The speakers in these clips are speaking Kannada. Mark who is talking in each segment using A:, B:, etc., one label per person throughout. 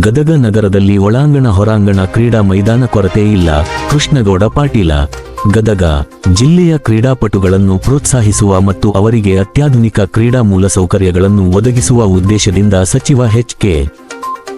A: ಗದಗ ನಗರದಲ್ಲಿ ಒಳಾಂಗಣ ಹೊರಾಂಗಣ ಕ್ರೀಡಾ ಮೈದಾನ ಕೊರತೆ ಇಲ್ಲ. ಕೃಷ್ಣಗೌಡ ಪಾಟೀಲ. ಗದಗ ಜಿಲ್ಲೆಯ ಕ್ರೀಡಾಪಟುಗಳನ್ನು ಪ್ರೋತ್ಸಾಹಿಸುವ ಮತ್ತು ಅವರಿಗೆ ಅತ್ಯಾಧುನಿಕ ಕ್ರೀಡಾ ಮೂಲಸೌಕರ್ಯಗಳನ್ನು ಒದಗಿಸುವ ಉದ್ದೇಶದಿಂದ ಸಚಿವ ಎಚ್ ಕೆ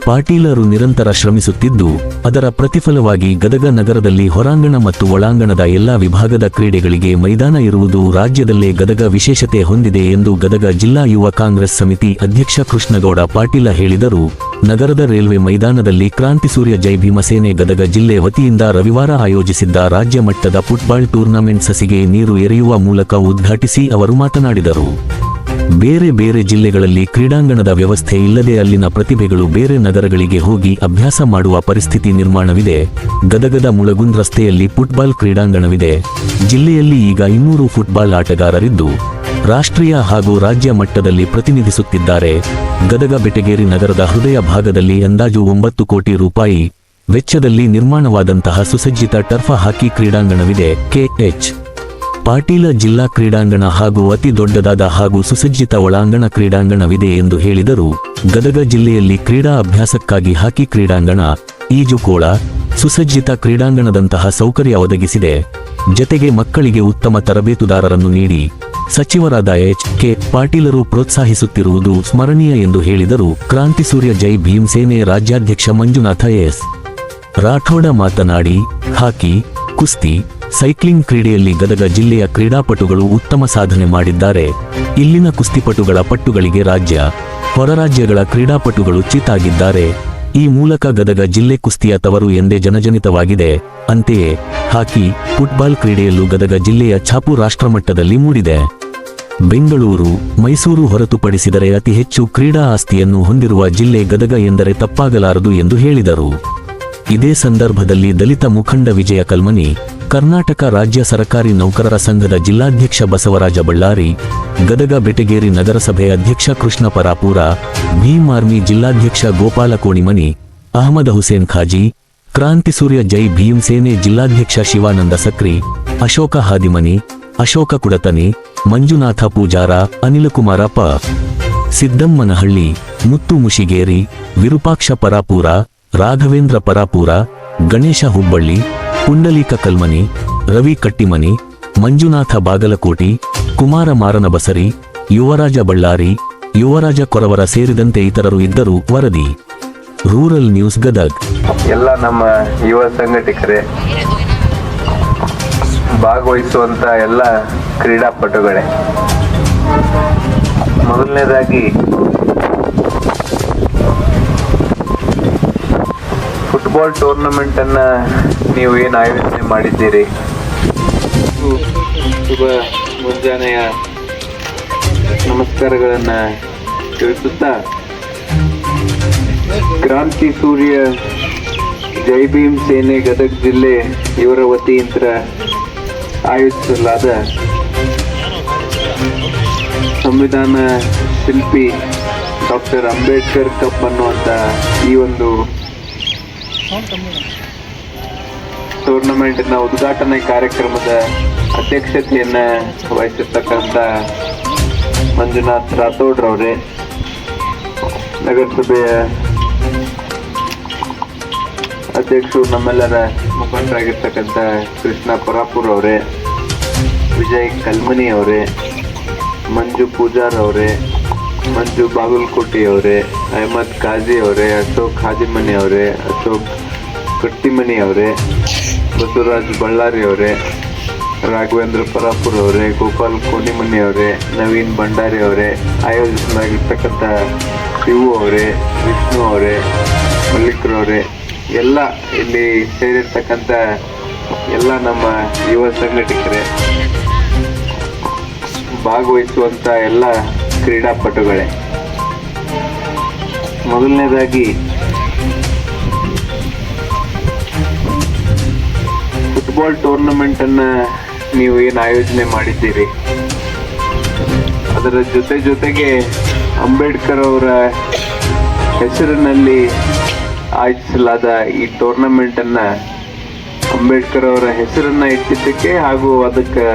A: ಪಾಟೀಲರು ನಿರಂತರ ಶ್ರಮಿಸುತ್ತಿದ್ದು, ಅದರ ಪ್ರತಿಫಲವಾಗಿ ಗದಗ ನಗರದಲ್ಲಿ ಹೊರಾಂಗಣ ಮತ್ತು ಒಳಾಂಗಣದ ಎಲ್ಲಾ ವಿಭಾಗದ ಕ್ರೀಡೆಗಳಿಗೆ ಮೈದಾನ ಇರುವುದು ರಾಜ್ಯದಲ್ಲೇ ಗದಗ ವಿಶೇಷತೆ ಹೊಂದಿದೆ ಎಂದು ಗದಗ ಜಿಲ್ಲಾ ಯುವ ಕಾಂಗ್ರೆಸ್ ಸಮಿತಿ ಅಧ್ಯಕ್ಷ ಕೃಷ್ಣಗೌಡ ಪಾಟೀಲ ಹೇಳಿದರು. ನಗರದ ರೈಲ್ವೆ ಮೈದಾನದಲ್ಲಿ ಕ್ರಾಂತಿ ಸೂರ್ಯ ಜೈ ಭೀಮಸೇನೆ ಗದಗ ಜಿಲ್ಲೆ ವತಿಯಿಂದ ರವಿವಾರ ಆಯೋಜಿಸಿದ್ದ ರಾಜ್ಯ ಮಟ್ಟದ ಫುಟ್ಬಾಲ್ ಟೂರ್ನಮೆಂಟ್ ಸಸಿಗೆ ನೀರು ಎರೆಯುವ ಮೂಲಕ ಉದ್ಘಾಟಿಸಿ ಅವರು ಮಾತನಾಡಿದರು. ಬೇರೆ ಬೇರೆ ಜಿಲ್ಲೆಗಳಲ್ಲಿ ಕ್ರೀಡಾಂಗಣದ ವ್ಯವಸ್ಥೆ ಇಲ್ಲದೆ ಅಲ್ಲಿನ ಪ್ರತಿಭೆಗಳು ಬೇರೆ ನಗರಗಳಿಗೆ ಹೋಗಿ ಅಭ್ಯಾಸ ಮಾಡುವ ಪರಿಸ್ಥಿತಿ ನಿರ್ಮಾಣವಿದೆ. ಗದಗದ ಮುಳಗುಂದ್ ರಸ್ತೆಯಲ್ಲಿ ಫುಟ್ಬಾಲ್ ಕ್ರೀಡಾಂಗಣವಿದೆ. ಜಿಲ್ಲೆಯಲ್ಲಿ ಈಗ ಇನ್ನೂರು ಫುಟ್ಬಾಲ್ ಆಟಗಾರರಿದ್ದು, ರಾಷ್ಟ್ರೀಯ ಹಾಗೂ ರಾಜ್ಯ ಮಟ್ಟದಲ್ಲಿ ಪ್ರತಿನಿಧಿಸುತ್ತಿದ್ದಾರೆ. ಗದಗ ಬೆಟಗೇರಿ ನಗರದ ಹೃದಯ ಭಾಗದಲ್ಲಿ ಅಂದಾಜು ಒಂಬತ್ತು ಕೋಟಿ ರೂಪಾಯಿ ವೆಚ್ಚದಲ್ಲಿ ನಿರ್ಮಾಣವಾದಂತಹ ಸುಸಜ್ಜಿತ ಟರ್ಫ ಹಾಕಿ ಕ್ರೀಡಾಂಗಣವಿದೆ. ಕೆಎಚ್ ಪಾಟೀಲ ಜಿಲ್ಲಾ ಕ್ರೀಡಾಂಗಣ ಹಾಗೂ ಅತಿ ದೊಡ್ಡದಾದ ಹಾಗೂ ಸುಸಜ್ಜಿತ ಒಳಾಂಗಣ ಕ್ರೀಡಾಂಗಣವಿದೆ ಎಂದು ಹೇಳಿದರು. ಗದಗ ಜಿಲ್ಲೆಯಲ್ಲಿ ಕ್ರೀಡಾ ಅಭ್ಯಾಸಕ್ಕಾಗಿ ಹಾಕಿ ಕ್ರೀಡಾಂಗಣ, ಈಜುಕೋಳ, ಸುಸಜ್ಜಿತ ಕ್ರೀಡಾಂಗಣದಂತಹ ಸೌಕರ್ಯ ಒದಗಿಸಿದೆ. ಜತೆಗೆ ಮಕ್ಕಳಿಗೆ ಉತ್ತಮ ತರಬೇತುದಾರರನ್ನು ನೀಡಿ ಸಚಿವರಾದ ಎಚ್ ಕೆ ಪಾಟೀಲರು ಪ್ರೋತ್ಸಾಹಿಸುತ್ತಿರುವುದು ಸ್ಮರಣೀಯ ಎಂದು ಹೇಳಿದರು. ಕ್ರಾಂತಿ ಸೂರ್ಯ ಜೈ ಭೀಮ್ ಸೇನೆ ರಾಜ್ಯಾಧ್ಯಕ್ಷ ಮಂಜುನಾಥ ಎಸ್. ರಾಠೋಡ ಮಾತನಾಡಿ, ಹಾಕಿ, ಕುಸ್ತಿ ಸೈಕ್ಲಿಂಗ್ ಕ್ರೀಡೆಯಲ್ಲಿ ಗದಗ ಜಿಲ್ಲೆಯ ಕ್ರೀಡಾಪಟುಗಳು ಉತ್ತಮ ಸಾಧನೆ ಮಾಡಿದ್ದಾರೆ. ಇಲ್ಲಿನ ಕುಸ್ತಿಪಟುಗಳ ಪಟ್ಟುಗಳಿಗೆ ರಾಜ್ಯ, ಹೊರರಾಜ್ಯಗಳ ಕ್ರೀಡಾಪಟುಗಳು ಚಿತ್ತಾಗಿದ್ದಾರೆ ಈ ಮೂಲಕ ಗದಗ ಜಿಲ್ಲೆ ಕುಸ್ತಿಯ ತವರು ಎಂದೇ ಜನಜನಿತವಾಗಿದೆ. ಅಂತೆಯೇ, ಹಾಕಿ, ಫುಟ್ಬಾಲ್ ಕ್ರೀಡೆಯಲ್ಲೂ ಗದಗ ಜಿಲ್ಲೆಯ ಛಾಪು ರಾಷ್ಟ್ರಮಟ್ಟದಲ್ಲಿ ಮೂಡಿದೆ. ಬೆಂಗಳೂರು, ಮೈಸೂರು ಹೊರತುಪಡಿಸಿದರೆ ಅತಿ ಹೆಚ್ಚು ಕ್ರೀಡಾ ಆಸ್ತಿಯನ್ನು ಹೊಂದಿರುವ ಜಿಲ್ಲೆ ಗದಗ ಎಂದರೆ ತಪ್ಪಾಗಲಾರದು ಎಂದು ಹೇಳಿದರು. ಇದೇ ಸಂದರ್ಭದಲ್ಲಿ ದಲಿತ ಮುಖಂಡ ವಿಜಯ ಕಲ್ಮನಿ, ಕರ್ನಾಟಕ ರಾಜ್ಯ ಸರಕಾರಿ ನೌಕರರ ಸಂಘದ ಜಿಲ್ಲಾಧ್ಯಕ್ಷ ಬಸವರಾಜ ಬಳ್ಳಾರಿ, ಗದಗ ಬೆಟಗೇರಿ ನಗರಸಭೆ ಅಧ್ಯಕ್ಷ ಕೃಷ್ಣ ಪರಾಪೂರ, ಭೀಮ್ ಆರ್ಮಿ ಜಿಲ್ಲಾಧ್ಯಕ್ಷ ಗೋಪಾಲ ಕೋಣಿಮನಿ, ಅಹಮದ್ ಹುಸೇನ್ ಖಾಜಿ, ಕ್ರಾಂತಿ ಸೂರ್ಯ ಜೈ ಭೀಮ್ ಸೇನೆ ಜಿಲ್ಲಾಧ್ಯಕ್ಷ ಶಿವಾನಂದ ಸಕ್ರಿ, ಅಶೋಕ ಹಾದಿಮನಿ, ಅಶೋಕ ಕುಡತನಿ, ಮಂಜುನಾಥ ಪೂಜಾರ ಅನಿಲಕುಮಾರಪ್ಪ ಸಿದ್ದಮ್ಮನಹಳ್ಳಿ, ಮುತ್ತು ಮುಶಿಗೇರಿ ವಿರೂಪಾಕ್ಷ ಪರಾಪೂರ ರಾಘವೇಂದ್ರ ಪರಾಪೂರ, ಗಣೇಶ ಹುಬ್ಬಳ್ಳಿ, ಪುಂಡಲೀಕ ಕಲ್ಮನಿ, ರವಿ ಕಟ್ಟಿಮನಿ, ಮಂಜುನಾಥ ಬಾಗಲಕೋಟಿ, ಕುಮಾರ ಮಾರನ ಬಸರಿ ಯುವರಾಜ ಬಳ್ಳಾರಿ, ಯುವರಾಜ ಕೊರವರ ಸೇರಿದಂತೆ ಇತರರು ಇದ್ದರು ವರದಿ. Rural news Gadag.
B: ಎಲ್ಲ ನಮ್ಮ ಯುವ ಸಂಘಟಕರೇ, ಭಾಗವಹಿಸುವಂತ ಎಲ್ಲ ಕ್ರೀಡಾಪಟುಗಳೇ, ಮೊದಲನೇದಾಗಿ ಫುಟ್ಬಾಲ್ ಟೂರ್ನಮೆಂಟ್ ಅನ್ನ ನೀವು ಏನು ಆಯೋಜನೆ ಮಾಡಿದ್ದೀರಿ? ಶುಭ ಮುಂಜಾನೆಯ ನಮಸ್ಕಾರಗಳನ್ನ ತಿಳಿಸುತ್ತಾ ಕ್ರಾಂತಿ ಸೂರ್ಯ, ಜೈ ಭೀಮ್ ಸೇನೆ, ಗದಗ ಜಿಲ್ಲೆ ಇವರ ವತಿಯಿಂದ ಆಯೋಜಿಸಲಾದ ಸಂವಿಧಾನ ಶಿಲ್ಪಿ ಡಾಕ್ಟರ್ ಅಂಬೇಡ್ಕರ್ ಕಪ್ ಅನ್ನುವಂಥ ಈ ಒಂದು ಟೂರ್ನಮೆಂಟ್ನ ಉದ್ಘಾಟನೆ ಕಾರ್ಯಕ್ರಮದ ಅಧ್ಯಕ್ಷತೆಯನ್ನ ವಹಿಸಿರ್ತಕ್ಕಂಥ ಮಂಜುನಾಥ್ ರಾಥೋಡ್ರವರೇ ನಗರಸಭೆಯ ಅಧ್ಯಕ್ಷರು ನಮ್ಮೆಲ್ಲರ ಮುಖಂಡರಾಗಿರ್ತಕ್ಕಂಥ ಕೃಷ್ಣ ಪರಾಪುರ್ ಅವರೇ ವಿಜಯ್ ಕಲ್ಮನಿ ಅವರೇ ಮಂಜು ಪೂಜಾರ್ ಅವರೇ ಮಂಜು ಬಾಗಲಕೋಟೆ ಅವರೇ ಅಹಮದ್ ಕಾಜಿ ಅವರೇ ಅಶೋಕ್ ಹಾಜಿಮನಿ ಅವರೇ ಅಶೋಕ್ ಕಟ್ಟಿಮನಿ ಅವರೇ ಬಸವರಾಜ್ ಬಳ್ಳಾರಿ ಅವರೇ, ರಾಘವೇಂದ್ರ ಪರಾಪುರ್ ಅವರೇ, ಗೋಪಾಲ್ ಕೋಣಿಮನಿ ಅವರೇ, ನವೀನ್ ಭಂಡಾರಿ ಅವರೇ, ಆಯೋಜಿಸಲಾಗಿರ್ತಕ್ಕಂಥ ಶಿವು ಅವರೇ, ವಿಷ್ಣು ಅವರೇ ಮಲ್ಲಿಕ್ರವರೇ ಎಲ್ಲ ಇಲ್ಲಿ ಸೇರಿರ್ತಕ್ಕಂಥ ಎಲ್ಲ ನಮ್ಮ ಯುವ ಸಂಘಟಕರೇ ಭಾಗವಹಿಸುವಂಥ ಎಲ್ಲ ಕ್ರೀಡಾಪಟುಗಳೇ. ಮೊದಲನೇದಾಗಿ ಫುಟ್ಬಾಲ್ ಟೂರ್ನಮೆಂಟ್ ಅನ್ನ ನೀವು ಏನು ಆಯೋಜನೆ ಮಾಡಿದ್ದೀರಿ? ಅದರ ಜೊತೆ ಜೊತೆಗೆ ಅಂಬೇಡ್ಕರ್ ಅವರ ಹೆಸರಿನಲ್ಲಿ ಆಯೋಜಿಸಲಾದ ಈ ಟೂರ್ನಮೆಂಟ್ ಅನ್ನ ಅಂಬೇಡ್ಕರ್ ಅವರ ಹೆಸರನ್ನ ಇಟ್ಟಿದ್ದಕ್ಕೆ ಹಾಗೂ ಅದಕ್ಕೆ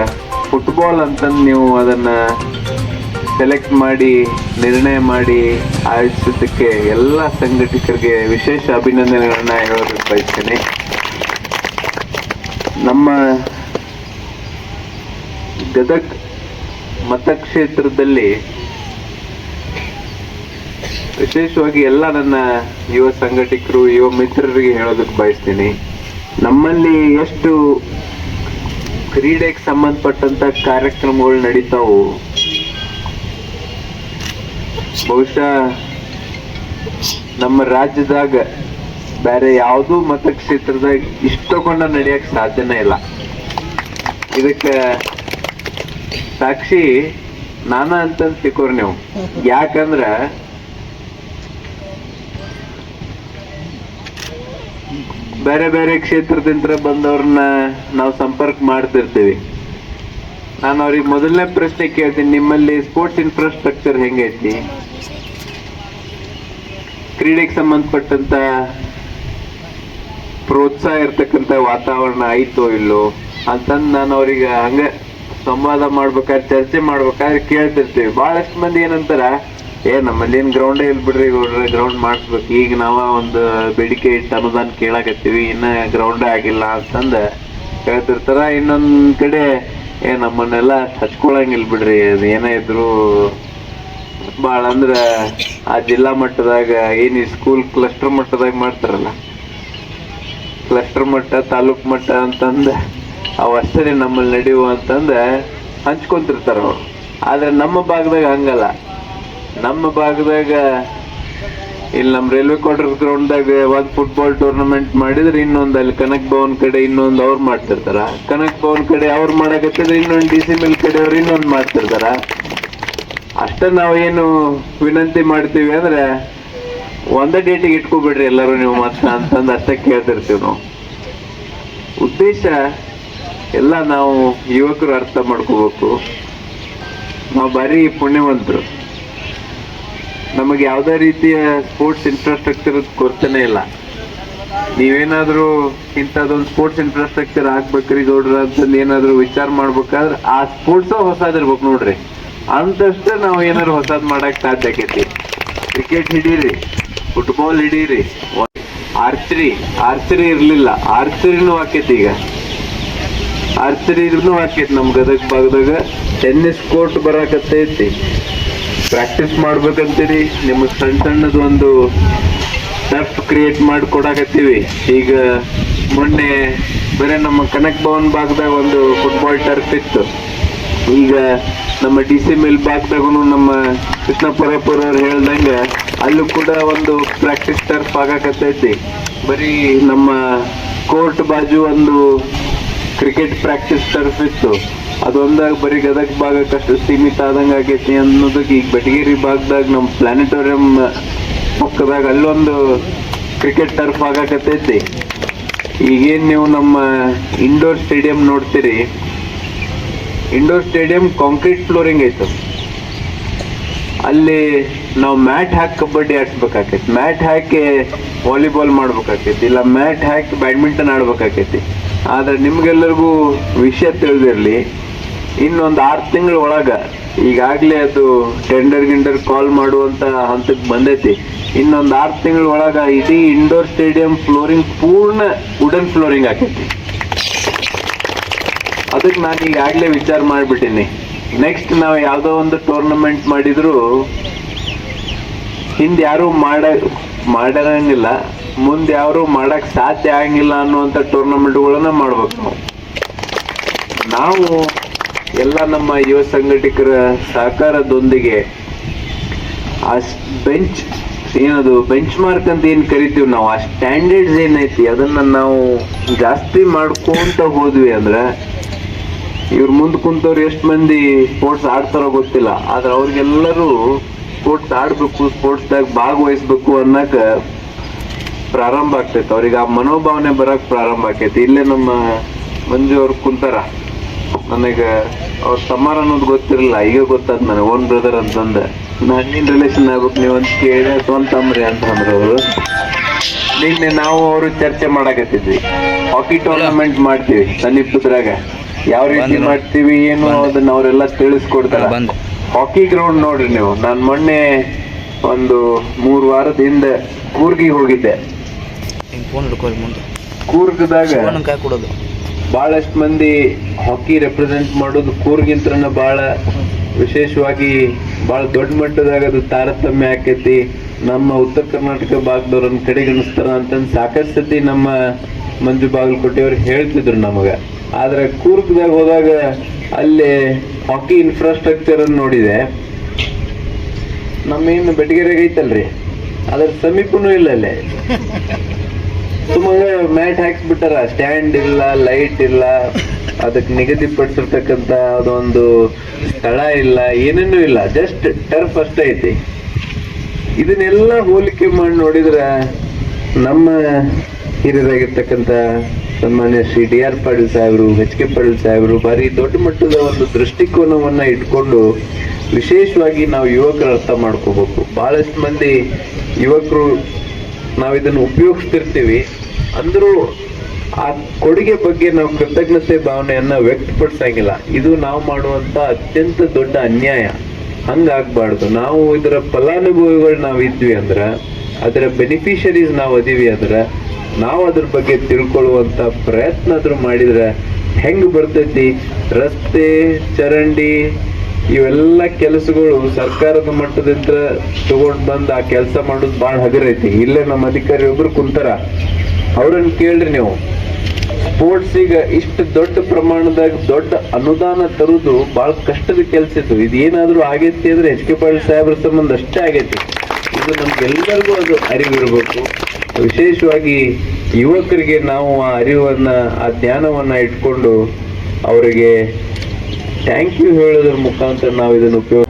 B: ಫುಟ್ಬಾಲ್ ಅಂತಂದು ನೀವು ಅದನ್ನ ಸೆಲೆಕ್ಟ್ ಮಾಡಿ, ನಿರ್ಣಯ ಮಾಡಿ ಆಯೋಜಿಸಿದ್ದಕ್ಕೆ ಎಲ್ಲ ಸಂಘಟಕರಿಗೆ ವಿಶೇಷ ಅಭಿನಂದನೆಗಳನ್ನ ಹೇಳೋದಕ್ಕೆ ಬಯಸ್ತೇನೆ. ನಮ್ಮ ಗದಗ್ ಮತಕ್ಷೇತ್ರದಲ್ಲಿ ವಿಶೇಷವಾಗಿ ಎಲ್ಲ ನನ್ನ ಯುವ ಸಂಘಟಕರು, ಯುವ ಮಿತ್ರರಿಗೆ ಹೇಳೋದಕ್ಕೆ ಬಯಸ್ತೀನಿ. ನಮ್ಮಲ್ಲಿ ಎಷ್ಟು ಕ್ರೀಡೆಗೆ ಸಂಬಂಧಪಟ್ಟಂತ ಕಾರ್ಯಕ್ರಮಗಳು ನಡೀತಾವು, ಬಹುಶಃ ನಮ್ಮ ರಾಜ್ಯದಾಗ ಬೇರೆ ಯಾವುದೂ ಮತಕ್ಷೇತ್ರದಾಗ ಇಷ್ಟಕೊಂಡ ನಡೆಯಕ್ ಸಾಧ್ಯನೇ ಇಲ್ಲ. ಇದಕ್ಕೆ ಸಾಕ್ಷಿ ನಾನ ಅಂತ ತಿಕೋರ್ ನೀವು. ಯಾಕಂದ್ರ ಬೇರೆ ಬೇರೆ ಕ್ಷೇತ್ರದಿಂದ ಬಂದವ್ರನ್ನ ನಾವು ಸಂಪರ್ಕ ಮಾಡ್ತಿರ್ತೀವಿ. ನಾನು ಅವ್ರಿಗೆ ಮೊದಲನೇ ಪ್ರಶ್ನೆ ಕೇಳ್ತೀನಿ, ನಿಮ್ಮಲ್ಲಿ ಸ್ಪೋರ್ಟ್ಸ್ ಇನ್ಫ್ರಾಸ್ಟ್ರಕ್ಚರ್ ಹೆಂಗೈತಿ? ಕ್ರೀಡೆಗೆ ಸಂಬಂಧಪಟ್ಟಂತ ಪ್ರೋತ್ಸಾಹ ಇರ್ತಕ್ಕಂಥ ವಾತಾವರಣ ಐತೋ ಇಲ್ಲೋ ಅಂತಂದು ನಾನು ಅವ್ರಿಗೆ ಹಂಗೆ ಸಂವಾದ ಮಾಡ್ಬೇಕಾದ್ರೆ, ಚರ್ಚೆ ಮಾಡ್ಬೇಕಾದ್ರೆ ಕೇಳ್ತಿರ್ತೀವಿ. ಬಹಳಷ್ಟು ಮಂದಿ ಏನಂತಾರ, ಏ ನಮ್ಮಲ್ಲಿ ಏನ್ ಗ್ರೌಂಡೇ ಇಲ್ಲ ಬಿಡ್ರಿ ಗ್ರೌಂಡ್ ಮಾಡಿಸ್ಬೇಕು. ಈಗ ನಾವ ಒಂದು ಬೇಡಿಕೆ ಇಟ್ಟು ಅನುದಾನ ಕೇಳಾಕತ್ತೀವಿ. ಇನ್ನ ಗ್ರೌಂಡೇ ಆಗಿಲ್ಲ ಅಂತಂದು ಹೇಳ್ತಿರ್ತಾರ. ಇನ್ನೊಂದು ಕಡೆ, ಏ, ನಮ್ಮನ್ನೆಲ್ಲ ಹಚ್ಕೊಳಂಗಿಲ್ಲ ಬಿಡ್ರಿ ಅದು ಏನೇ ಇದ್ರು ಭಾಳ ಅಂದ್ರೆ ಆ ಜಿಲ್ಲಾ ಮಟ್ಟದಾಗ, ಏನು ಸ್ಕೂಲ್ ಕ್ಲಸ್ಟರ್ ಮಟ್ಟದಾಗ ಮಾಡ್ತಾರಲ್ಲ ಕ್ಲಸ್ಟರ್ ಮಟ್ಟ, ತಾಲೂಕ್ ಮಟ್ಟ ಅಂತಂದು ಅವು ಅಷ್ಟೇ ನಮ್ಮಲ್ಲಿ ನಡೆಯುವ ಅಂತಂದು ಹಂಚ್ಕೊಂತಿರ್ತಾರ ಅವ್ರು. ಆದರೆ ನಮ್ಮ ಭಾಗದಾಗ ಹಂಗಲ್ಲ. ನಮ್ಮ ಭಾಗದಾಗ ಇಲ್ಲಿ ನಮ್ಮ ರೈಲ್ವೆ ಕ್ವಾರ್ಟರ್ ಗ್ರೌಂಡ್ದಾಗ ಒಂದು ಫುಟ್ಬಾಲ್ ಟೂರ್ನಮೆಂಟ್ ಮಾಡಿದ್ರೆ ಇನ್ನೊಂದು ಅಲ್ಲಿ ಕನಕ್ ಭವನ್ ಕಡೆ ಇನ್ನೊಂದು ಅವ್ರು ಮಾಡ್ತಿರ್ತಾರ. ಕನಕ್ ಭವನ್ ಕಡೆ ಅವ್ರು ಮಾಡಕತ್ತಿದ್ರೆ ಇನ್ನೊಂದು ಡಿ ಸಿ ಮಿಲ್ ಕಡೆ ಅವ್ರು ಇನ್ನೊಂದು ಮಾಡ್ತಿರ್ತಾರ. ಅಷ್ಟ ನಾವೇನು ವಿನಂತಿ ಮಾಡ್ತೀವಿ ಅಂದ್ರೆ ಒಂದೇ ಡೇಟಿಗೆ ಇಟ್ಕೊಬಿಡ್ರಿ ಎಲ್ಲರೂ ನೀವು ಮಾತ್ರ ಅಂತಂದು ಅಷ್ಟೇ ಕೇಳ್ತಿರ್ತೀವಿ ನಾವು. ಉದ್ದೇಶ, ಎಲ್ಲ ನಾವು ಯುವಕರು ಅರ್ಥ ಮಾಡ್ಕೋಬೇಕು. ನಾವು ಬರೀ ಪುಣ್ಯವಂತರು. ನಮಗೆ ಯಾವುದೇ ರೀತಿಯ ಸ್ಪೋರ್ಟ್ಸ್ ಇನ್ಫ್ರಾಸ್ಟ್ರಕ್ಚರ್ ಕೊರತೆನೇ ಇಲ್ಲ. ನೀವೇನಾದರೂ ಇಂಥದ್ದೊಂದು ಸ್ಪೋರ್ಟ್ಸ್ ಇನ್ಫ್ರಾಸ್ಟ್ರಕ್ಚರ್ ಹಾಕ್ಬೇಕ್ರಿ ಗೌಡ್ರ ಅಂತಂದು ಏನಾದರೂ ವಿಚಾರ ಮಾಡ್ಬೇಕಾದ್ರೆ ಆ ಸ್ಪೋರ್ಟ್ಸ್ ಹೊಸದಿರ್ಬೇಕು ನೋಡ್ರಿ. ಅಂತಷ್ಟೇ ನಾವು ಏನಾದ್ರು ಹೊಸದ್ ಮಾಡಕ್ ಸಾಧ್ಯ ಆಕೈತಿ. ಕ್ರಿಕೆಟ್ ಹಿಡೀರಿ. ಫುಟ್ಬಾಲ್ ಹಿಡೀರಿ. ಆರ್ಚರಿ ಆರ್ಚರಿ ಇರ್ಲಿಲ್ಲ. ಆರ್ಚರಿನೂ ಆಕೈತಿ ಈಗ. ಆರ್ಚರಿನೂ ಆಕೈತಿ ನಮ್ಮ ಗದಗ ಭಾಗದಾಗ. ಟೆನ್ನಿಸ್ ಕೋರ್ಟ್ ಬರಾಕತ್ತೈತಿ. ಪ್ರಾಕ್ಟೀಸ್ ಮಾಡ್ಬೇಕಂತೀರಿ. ನಿಮಗೆ ಸಣ್ಣ ಸಣ್ಣದು ಒಂದು ಟಫ್ ಕ್ರಿಯೇಟ್ ಮಾಡಿ ಕೊಡಾಕತ್ತೀವಿ. ಈಗ ಮೊನ್ನೆ ಬರೀ ನಮ್ಮ ಕನಕ್ ಭವನ್ ಭಾಗದಾಗ ಒಂದು ಫುಟ್ಬಾಲ್ ಟರ್ಫ್ ಇತ್ತು. ಈಗ ನಮ್ಮ ಡಿ ಸಿ ಮಿಲ್ ಭಾಗದಾಗೂ ನಮ್ಮ ಕೃಷ್ಣಪುರಪುರ ಅವ್ರು ಹೇಳ್ದಂಗೆ ಅಲ್ಲೂ ಕೂಡ ಒಂದು ಪ್ರಾಕ್ಟೀಸ್ ಟರ್ಫ್ ಆಗಕತ್ತೈತಿ ಬರೀ ನಮ್ಮ ಕೋರ್ಟ್ ಬಾಜು ಒಂದು ಕ್ರಿಕೆಟ್ ಪ್ರಾಕ್ಟೀಸ್ ಟರ್ಫ್ ಇತ್ತು. ಅದೊಂದಾಗ ಬರೀ ಗದಗ ಭಾಗಕ್ಕಷ್ಟು ಸೀಮಿತ ಆದಂಗ ಆಗೈತಿ ಅನ್ನೋದಕ್ಕೆ ಈಗ ಬೆಟಗೇರಿ ಭಾಗದಾಗ ನಮ್ಮ ಪ್ಲಾನೆಟೋರಿಯಂ ಪಕ್ಕದಾಗ ಅಲ್ಲೊಂದು ಕ್ರಿಕೆಟ್ ಟರ್ಫ್ ಆಗಕತ್ತೈತಿ ಈಗೇನು ನೀವು ನಮ್ಮ ಇಂಡೋರ್ ಸ್ಟೇಡಿಯಂ ನೋಡ್ತೀರಿ. ಇಂಡೋರ್ ಸ್ಟೇಡಿಯಂ ಕಾಂಕ್ರೀಟ್ ಫ್ಲೋರಿಂಗ್ ಐತೆ. ಅಲ್ಲಿ ನಾವು ಮ್ಯಾಟ್ ಹಾಕಿ ಕಬಡ್ಡಿ ಆಡ್ಸ್ಬೇಕಾಕೈತಿ. ಮ್ಯಾಟ್ ಹಾಕಿ ವಾಲಿಬಾಲ್ ಮಾಡ್ಬೇಕಾಕೈತಿ. ಇಲ್ಲ ಮ್ಯಾಟ್ ಹಾಕಿ ಬ್ಯಾಡ್ಮಿಂಟನ್ ಆಡ್ಬೇಕಾಕೈತಿ. ಆದ್ರೆ ನಿಮ್ಗೆಲ್ಲರಿಗೂ ವಿಷಯ ತಿಳಿದಿರಲಿ, ಇನ್ನೊಂದು ಆರು ತಿಂಗಳ ಒಳಗ ಈಗಾಗ್ಲೇ ಅದು ಟೆಂಡರ್ ಗಿಂಡರ್ ಕಾಲ್ ಮಾಡುವಂತ ಹಂತಕ್ಕೆ ಬಂದೈತಿ. ಇನ್ನೊಂದು ಆರು ತಿಂಗಳ ಒಳಗ ಇಡೀ ಇಂಡೋರ್ ಸ್ಟೇಡಿಯಂ ಫ್ಲೋರಿಂಗ್ ಪೂರ್ಣ ವುಡನ್ ಫ್ಲೋರಿಂಗ್ ಆಕೈತಿ ಅದಕ್ಕೆ ನಾನು ಈಗಾಗಲೇ ವಿಚಾರ ಮಾಡಿಬಿಟ್ಟೀನಿ. ನೆಕ್ಸ್ಟ್ ನಾವು ಯಾವುದೋ ಒಂದು ಟೂರ್ನಮೆಂಟ್ ಮಾಡಿದ್ರು ಹಿಂದೆ ಯಾರು ಮಾಡ ಮಾಡಿರಂಗಿಲ್ಲ, ಮುಂದೆ ಯಾರು ಮಾಡಕ್ ಸಾಧ್ಯ ಆಗಂಗಿಲ್ಲ ಅನ್ನುವಂಥ ಟೂರ್ನಮೆಂಟ್ಗಳನ್ನ ಮಾಡ್ಬೇಕು ನಾವು. ನಾವು ಎಲ್ಲ ನಮ್ಮ ಯುವ ಸಂಘಟಕರ ಸಹಕಾರದೊಂದಿಗೆ ಆ ಬೆಂಚ್ ಏನದು ಬೆಂಚ್ ಮಾರ್ಕ್ ಅಂತ ಏನು ಕರಿತೀವಿ ನಾವು? ಆ ಸ್ಟ್ಯಾಂಡರ್ಡ್ಸ್ ಏನೈತಿ? ಅದನ್ನ ನಾವು ಜಾಸ್ತಿ ಮಾಡ್ಕೊಂತ ಹೋದ್ವಿ ಅಂದ್ರೆ ಇವ್ರ ಮುಂದೆ ಕುಂತವ್ರು ಎಷ್ಟು ಮಂದಿ ಸ್ಪೋರ್ಟ್ಸ್ ಆಡ್ತಾರೋ ಗೊತ್ತಿಲ್ಲ. ಆದ್ರೆ ಅವ್ರಿಗೆಲ್ಲರೂ ಸ್ಪೋರ್ಟ್ಸ್ ಆಡ್ಬೇಕು, ಸ್ಪೋರ್ಟ್ಸ್ದಾಗ ಭಾಗವಹಿಸ್ಬೇಕು ಅನ್ನಕ ಪ್ರಾರಂಭ ಆಗ್ತೈತೆ. ಅವ್ರಿಗೆ ಆ ಮನೋಭಾವನೆ ಬರಕ್ ಪ್ರಾರಂಭ ಆಕೈತಿ ಇಲ್ಲೇ ನಮ್ಮ ಮಂಜು ಅವ್ರು ಕುಂತಾರ. ನನಗೆ ಅವ್ರ ತಮ್ಮಾರ ಅನ್ನೋದು ಗೊತ್ತಿರಲಿಲ್ಲ. ಈಗ ಗೊತ್ತಾದ್ ನನಗೆ, ಓನ್ ಬ್ರದರ್ ಅಂತಂದ. ನಾನು ನಿನ್ನ ರಿಲೇಷನ್ ಆಗ್ಬೇಕು ನೀವು ಅಂತ ಕೇಳಿದೆ ಸ್ವಂತ ತಮ್ರಿ ಅಂತ ಅಂದ್ರೆ ಅವರು. ನಿನ್ನೆ ನಾವು ಅವರು ಚರ್ಚೆ ಮಾಡಕತ್ತಿದ್ವಿ. ಹಾಕಿ ಟೂರ್ನಮೆಂಟ್ ಮಾಡ್ತೀವಿ ಸನ್ನಿಪುದ್ರಾಗ ಯಾವ ರೀತಿ ಮಾಡ್ತೀವಿ ಏನು ಅದನ್ನ ಅವರೆಲ್ಲ ತಿಳಿಸ್ಕೊಡ್ತಾರೆ. ಹಾಕಿ ಗ್ರೌಂಡ್ ನೋಡ್ರಿ ನೀವು. ನಾನು ಮೊನ್ನೆ ಒಂದು ಮೂರು ವಾರದ ಹಿಂದೆ ಕೂರ್ಗಿಗೆ ಹೋಗಿದ್ದೆ. ಕೂರ್ಗದಾಗ ಬಹಳಷ್ಟು ಮಂದಿ ಹಾಕಿ ರೆಪ್ರೆಸೆಂಟ್ ಮಾಡೋದು ಕೂರ್ಗಿಂತ್ರನ ಬಹಳ ವಿಶೇಷವಾಗಿ ಬಹಳ ದೊಡ್ಡ ಮಟ್ಟದಾಗ ಅದು ತಾರತಮ್ಯ ಆಕೈತಿ. ನಮ್ಮ ಉತ್ತರ ಕರ್ನಾಟಕ ಭಾಗದವ್ರನ್ನ ಕಡೆಗಣಿಸ್ತಾರ ಅಂತಂದು ಸಾಕಷ್ಟು ಸತಿ ನಮ್ಮ ಮಂಜು ಬಾಗಲಕೋಟೆಯವ್ರು ಹೇಳ್ತಿದ್ರು ನಮಗ. ಆದ್ರೆ ಕೂರ್ಗದಾಗ ಹೋದಾಗ ಅಲ್ಲಿ ಹಾಕಿ ಇನ್ಫ್ರಾಸ್ಟ್ರಕ್ಚರ್ ಅನ್ನು ನೋಡಿದೆ. ನಮ್ಮೇನು ಬೆಟಗೆರೆಗೆ ಐತಲ್ರಿ? ಅದ್ರ ಸಮೀಪನೂ ಇಲ್ಲ ಅಲ್ಲಿ. ಸುಮಾರು ಮ್ಯಾಟ್ ಹಾಕ್ಸ್ಬಿಟ್ಟಾರ. ಸ್ಟ್ಯಾಂಡ್ ಇಲ್ಲ ಲೈಟ್ ಇಲ್ಲ. ಅದಕ್ಕೆ ನಿಗದಿಪಡಿಸಿರ್ತಕ್ಕಂಥ ಅದೊಂದು ಸ್ಥಳ ಇಲ್ಲ, ಏನೇನೂ ಇಲ್ಲ. ಜಸ್ಟ್ ಟರ್ಫ್ ಅಷ್ಟೇ ಐತಿ. ಇದನ್ನೆಲ್ಲ ಹೋಲಿಕೆ ಮಾಡಿ ನೋಡಿದ್ರ ನಮ್ಮ ಹಿರಿಯರಾಗಿರ್ತಕ್ಕಂಥ ಸನ್ಮಾನ್ಯ ಶ್ರೀ ಡಿ ಆರ್ ಪಾಟೀಲ್ ಸಾಹೇಬರು, ಎಚ್ ಕೆ ಪಾಟೀಲ್ ಸಾಹೇಬರು, ಭಾರಿ ದೊಡ್ಡ ಮಟ್ಟದ ಒಂದು ದೃಷ್ಟಿಕೋನವನ್ನು ಇಟ್ಕೊಂಡು ವಿಶೇಷವಾಗಿ ನಾವು ಯುವಕರು ಅರ್ಥ ಮಾಡ್ಕೋಬೇಕು. ಭಾಳಷ್ಟು ಮಂದಿ ಯುವಕರು ನಾವು ಇದನ್ನು ಉಪಯೋಗಿಸ್ತಿರ್ತೀವಿ. ಅಂದರೂ ಆ ಕೊಡುಗೆ ಬಗ್ಗೆ ನಾವು ಕೃತಜ್ಞತೆ ಭಾವನೆಯನ್ನು ವ್ಯಕ್ತಪಡಿಸಂಗಿಲ್ಲ. ಇದು ನಾವು ಮಾಡುವಂಥ ಅತ್ಯಂತ ದೊಡ್ಡ ಅನ್ಯಾಯ. ಹಂಗಾಗಬಾರ್ದು. ನಾವು ಇದರ ಫಲಾನುಭವಿಗಳು ನಾವು ಇದ್ವಿ ಅಂದ್ರೆ, ಅದರ ಬೆನಿಫಿಷರೀಸ್ ನಾವು ಅದೀವಿ ಅಂದ್ರ ನಾವು ಅದ್ರ ಬಗ್ಗೆ ತಿಳ್ಕೊಳ್ಳುವಂತ ಪ್ರಯತ್ನ ಆದ್ರೂ ಮಾಡಿದ್ರೆ ಹೆಂಗ್ ಬರ್ತೈತಿ? ರಸ್ತೆ, ಚರಂಡಿ, ಇವೆಲ್ಲ ಕೆಲಸಗಳು ಸರ್ಕಾರದ ಮಟ್ಟದಿಂದ ತಗೊಂಡ್ ಬಂದು ಆ ಕೆಲಸ ಮಾಡೋದು ಬಹಳ ಹಗರೈತಿ ಇಲ್ಲೇ ನಮ್ಮ ಅಧಿಕಾರಿ ಒಬ್ರು ಕುಂತಾರ. ಅವ್ರನ್ನ ಕೇಳ್ರಿ ನೀವು. ಸ್ಪೋರ್ಟ್ಸ್ ಈಗ ಇಷ್ಟು ದೊಡ್ಡ ಪ್ರಮಾಣದಾಗ ದೊಡ್ಡ ಅನುದಾನ ತರುದು ಬಹಳ ಕಷ್ಟದ ಕೆಲಸ ಇತ್ತು ಇದು ಏನಾದ್ರೂ ಆಗೈತಿ ಅಂದ್ರೆ ಎಚ್ ಕೆ ಪಾಟೀಲ್ ಸಾಹೇಬ್ರ ಸಂಬಂಧ ಅಷ್ಟೇ ಆಗೈತಿ. ಇದು ನಮ್ಗೆಲ್ಲರಿಗೂ ಅದು ಅರಿವಿರ್ಬೇಕು. ವಿಶೇಷವಾಗಿ ಯುವಕರಿಗೆ ನಾವು ಆ ಅರಿವನ್ನ, ಆ ಜ್ಞಾನವನ್ನ ಇಟ್ಕೊಂಡು ಅವರಿಗೆ ಥ್ಯಾಂಕ್ ಯು ಹೇಳೋದ್ರ ಮುಖಾಂತರ ನಾವು ಇದನ್ನು ಉಪಯೋಗ